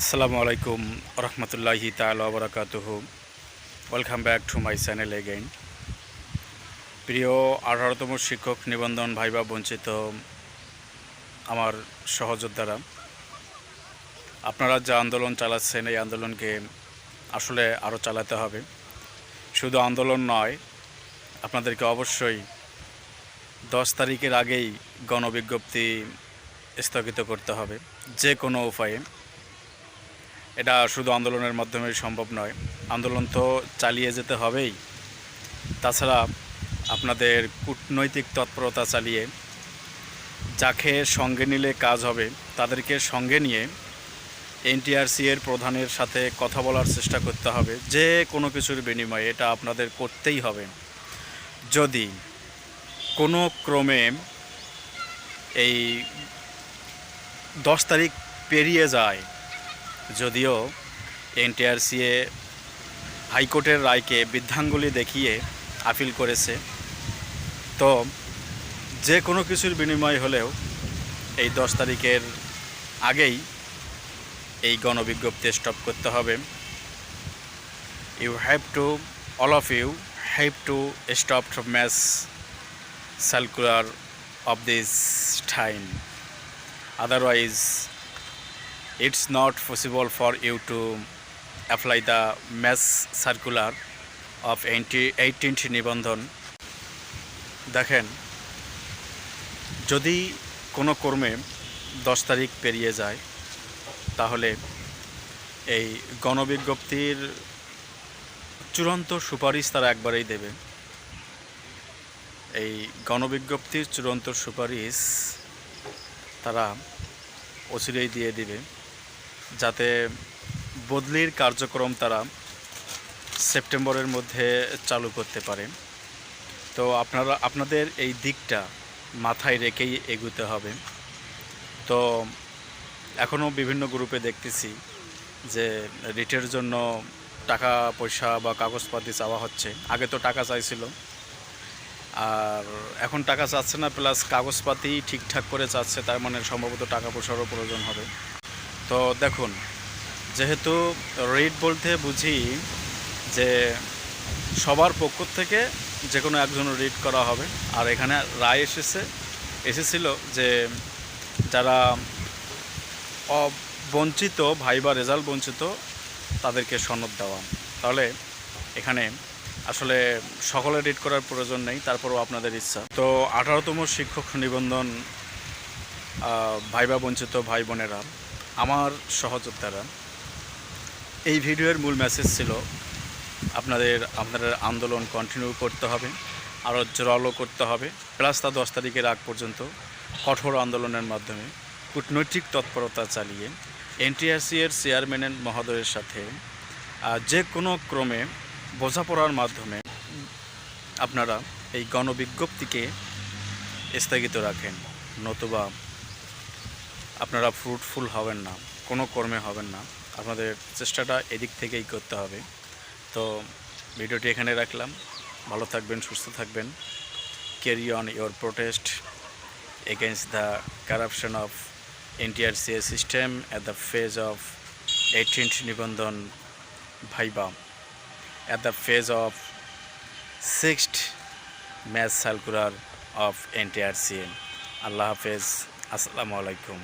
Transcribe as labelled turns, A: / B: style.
A: আসসালামু আলাইকুম রহমতুল্লাহি তাল বরাকাতুহু welcome back to my channel again প্রিয় আঠারোতম শিক্ষক নিবন্ধন ভাইবা বঞ্চিত আমার সহযোদ্ধারা, আপনারা যে আন্দোলন চালাচ্ছেন, এই আন্দোলনকে আসলে আরও চালাতে হবে। শুধু আন্দোলন নয়, আপনাদেরকে অবশ্যই দশ তারিখের আগেই গণবিজ্ঞপ্তি স্থগিত করতে হবে, যে কোনো উপায়ে। এটা শুধু আন্দোলনের মাধ্যমে সম্ভব নয়, আন্দোলন তো চালিয়ে যেতে হবেই। তাছাড়া আপনাদের কূটনৈতিক তৎপরতা চালিয়ে যাকে সঙ্গে নিলে কাজ হবে, তাদেরকে সঙ্গে নিয়ে এনটিআরসি এর প্রধানের সাথে কথা বলার চেষ্টা করতে হবে, যে কোনো কিছুর বিনিময়ে এটা আপনাদের করতেই হবে। যদি কোনো ক্রমে এই দশ তারিখ পেরিয়ে যায় যদিও এনটিআরসিএ হাইকোর্টের রায়কে বৃদ্ধাঙ্গুলি দেখিয়ে আপিল করেছে, তো যে কোনো কিছুর বিনিময় হলেও এই দশ তারিখের আগেই এই গণবিজ্ঞপ্তি স্টপ করতে হবে। You have to, all of you have to stop match circular of this time, otherwise it's not possible for you to apply the mass circular of 18th নিবন্ধন দেখেন, যদি কোনো কর্মে দশ তারিখ পেরিয়ে যায়, তাহলে এই গণবিজ্ঞপ্তির চূড়ান্ত সুপারিশ তারা একবারেই দেবে। এই গণবিজ্ঞপ্তির চূড়ান্ত সুপারিশ তারা অচিরেই দিয়ে দিবে। যাতে বদলির কার্যক্রম তারা সেপ্টেম্বরের মধ্যে চালু করতে পারে। তো আপনারা, আপনাদের এই দিকটা মাথায় রেখেই এগুতে হবে। তো এখনও বিভিন্ন গ্রুপে দেখতেছি যে রিটের জন্য টাকা, পয়সা বা কাগজপাতি চাওয়া হচ্ছে। আগে তো টাকা চাইছিল। আর এখন টাকা চাচ্ছে না, প্লাস কাগজপাতি ঠিকঠাক করে চাচ্ছে, তার মানে সম্ভবত টাকা পয়সারও প্রয়োজন হবে। তো দেখুন, যেহেতু রিট বলতে বুঝি যে সবার পক্ষ থেকে যে কোনো একজন রিড করা হবে। আর এখানে রায় এসেছে, এসেছিল যে যারা বঞ্চিত ভাই বা রেজাল্ট বঞ্চিত, তাদেরকে সনদ দেওয়া। তাহলে এখানে আসলে সকলে রিড করার প্রয়োজন নেই, তারপরেও আপনাদের ইচ্ছা। তো আঠারোতম শিক্ষক নিবন্ধন ভাইবা বঞ্চিত ভাই বোনেরা আমার সহযোদ্ধারা, এই ভিডিওর মূল মেসেজ ছিল আপনাদের আপনাদের আন্দোলন কন্টিনিউ করতে হবে আরও জোরালো করতে হবে। প্লাস তা দশ তারিখের আগ পর্যন্ত কঠোর আন্দোলনের মাধ্যমে কূটনৈতিক তৎপরতা চালিয়ে এনটিআরসি এর চেয়ারম্যানের মহোদয়ের সাথে যে কোনো ক্রমে বোঝাপড়ার মাধ্যমে আপনারা এই গণবিজ্ঞপ্তিকে স্থগিত রাখেন। নতুবা আপনারা ফ্রুটফুল হবেন না, কোনো কর্মে হবেন না। আপনাদের চেষ্টাটা এদিক থেকেই করতে হবে। তো ভিডিওটি এখানে রাখলাম। ভালো থাকবেন, সুস্থ থাকবেন। Carry on your protest against the corruption of NTRCA system at the phase of eighteenth নিবন্ধন viva at the phase of sixth mass circular of NTRCM. আল্লাহ হাফেজ আসসালামু alaikum.